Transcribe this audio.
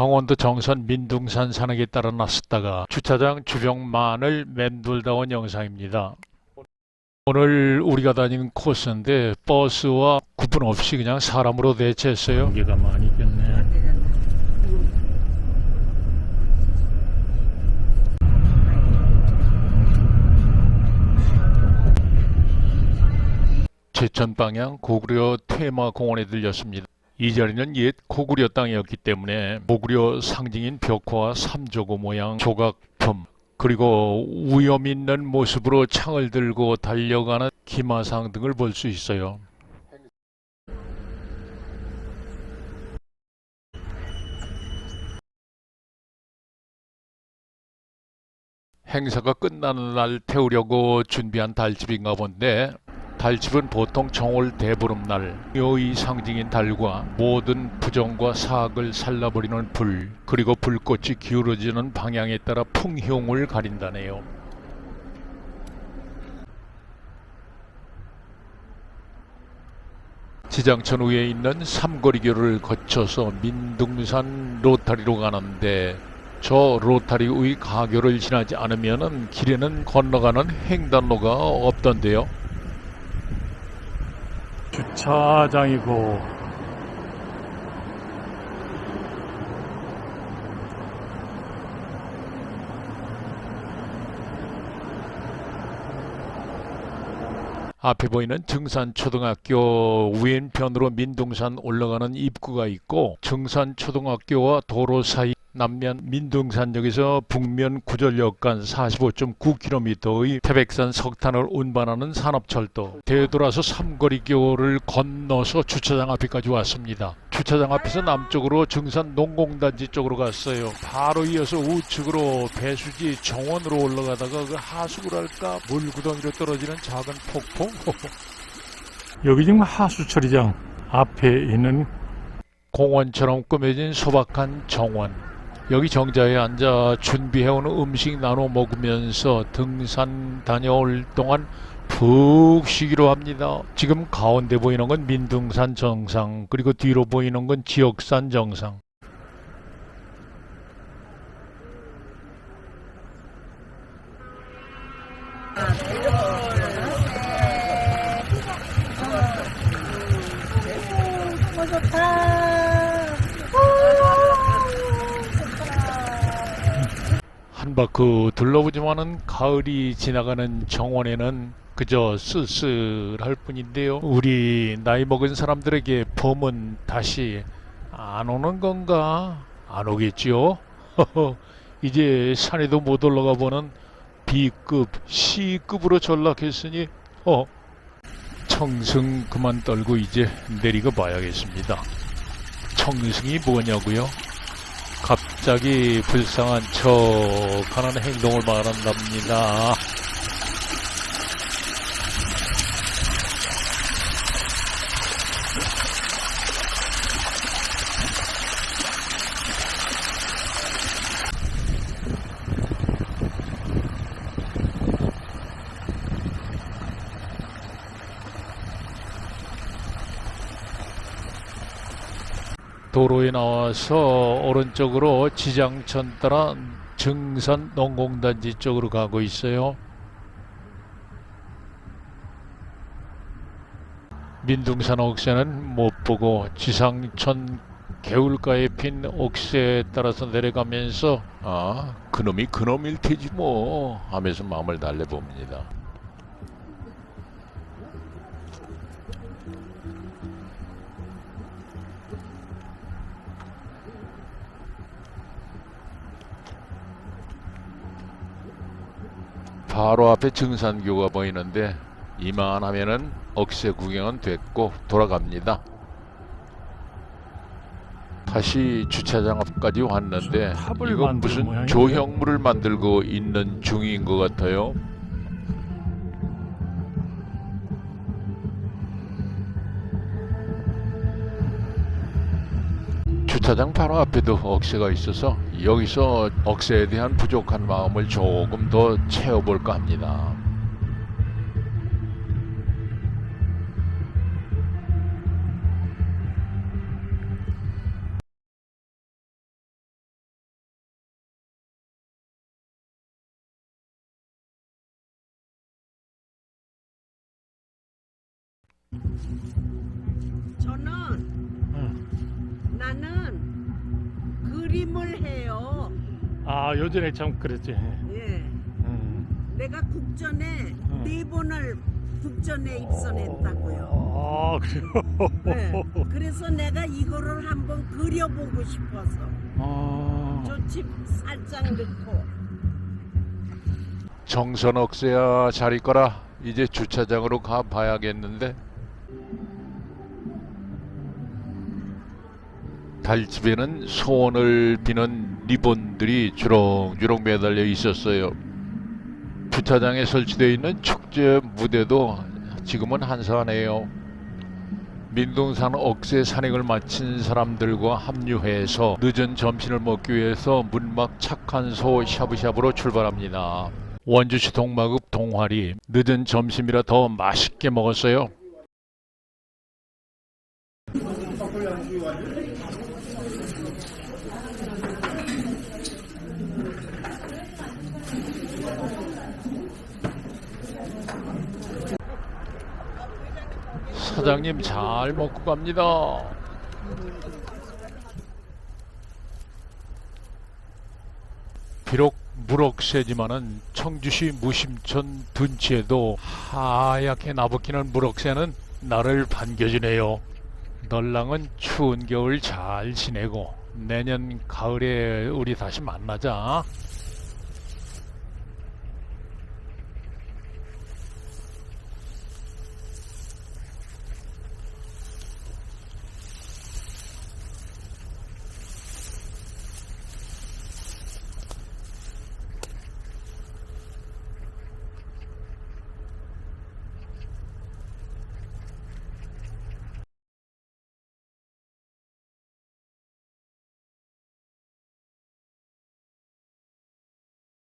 강원도 정선 민둥산 산악에 따라 나섰다가 주차장 주변만을 맴돌다 온 영상입니다. 오늘 우리가 다니는 코스인데 버스와 구분 없이 그냥 사람으로 대체했어요. 관계가 많이 있겠네. 제천 방향 고구려 테마공원에 들렸습니다. 이 자리는 옛 고구려 땅이었기 때문에 고구려 상징인 벽화와 삼조고 모양 조각품 그리고 위험 있는 모습으로 창을 들고 달려가는 기마상 등을 볼 수 있어요. 행사가 끝나는 날 태우려고 준비한 달집인가 본데 달집은 보통 정월 대보름날 묘의 상징인 달과 모든 부정과 사악을 살라버리는 불 그리고 불꽃이 기울어지는 방향에 따라 풍형을 가린다네요. 지장천 위에 있는 삼거리교를 거쳐서 민둥산 로타리로 가는데 저 로타리 의 가교를 지나지 않으면은 길에는 건너가는 횡단로가 없던데요. 주차장이고. 앞에 보이는 증산초등학교 왼편으로 민둥산 올라가는 입구가 있고 증산초등학교와 도로 사이 남면 민둥산역에서 북면 구절역 간 45.9km의 태백산 석탄을 운반하는 산업철도 되돌아서 삼거리 교를 건너서 주차장 앞에까지 왔습니다. 주차장 앞에서 남쪽으로 증산 농공단지 쪽으로 갔어요. 바로 이어서 우측으로 배수지 정원으로 올라가다가 그 하수구를 할까 물구덩이로 떨어지는 작은 폭포 여기 지금 하수처리장 앞에 있는 공원처럼 꾸며진 소박한 정원. 여기 정자에 앉아 준비해온 음식 나눠 먹으면서 등산 다녀올 동안 푹 쉬기로 합니다. 지금 가운데 보이는 건 민둥산 정상, 그리고 뒤로 보이는 건 지역산 정상. 너무 좋다. 한 바퀴 둘러보지만은 가을이 지나가는 정원에는 그저 쓸쓸할 뿐인데요. 우리 나이 먹은 사람들에게 봄은 다시 안 오는 건가? 안 오겠지요? 이제 산에도 못 올라가 보는 B급, C급으로 전락했으니 어 청승 그만 떨고 이제 내리고 봐야겠습니다. 청승이 뭐냐고요? 갑자기 불쌍한 척 하는 행동을 말한답니다. 도로에 나와서 오른쪽으로 지장천 따라 증산 농공단지 쪽으로 가고 있어요. 민둥산 옥새는 못 보고 지상천 개울가에 핀 옥새에 따라서 내려가면서 아 그놈이 그놈일 테지 뭐 하면서 마음을 달래봅니다. 바로 앞에 증산교가 보이는데 이만하면은 억새 구경은 됐고 돌아갑니다. 다시 주차장 앞까지 왔는데 만드는 무슨. 조형물을 만들고 있는 중인 것 같아요. 주차장 바로 앞에도 억새가 있어서 여기서 억새에 대한 부족한 마음을 조금 더 채워볼까 합니다. 저는 응. 나는 그림을 해요. 아 요전에 참 그랬지. 예. 음. 내가 국전에 음. 네 번을 국전에 입선했다고요. 아 그래요. 네. 그래서 내가 이거를 한번 그려보고 싶어서 아. 저 집 살짝 넣고 정선 억새야 잘 있거라. 이제 주차장으로 가 봐야겠는데. 달 집에는 소원을 비는 리본들이 주렁주렁 매달려 있었어요. 주차장에 설치되어 있는 축제 무대도 지금은 한산해요. 민둥산 억새 산행을 마친 사람들과 합류해서 늦은 점심을 먹기 위해서 문막 착한 소 샤브샤브로 출발합니다. 원주시 동마급 동화리 늦은 점심이라 더 맛있게 먹었어요. 사장님 잘 먹고 갑니다. 비록 무럭새지만은 청주시 무심천 둔치에도 하얗게 나부끼는 무럭새는 나를 반겨주네요. 널랑은 추운 겨울 잘 지내고 내년 가을에 우리 다시 만나자.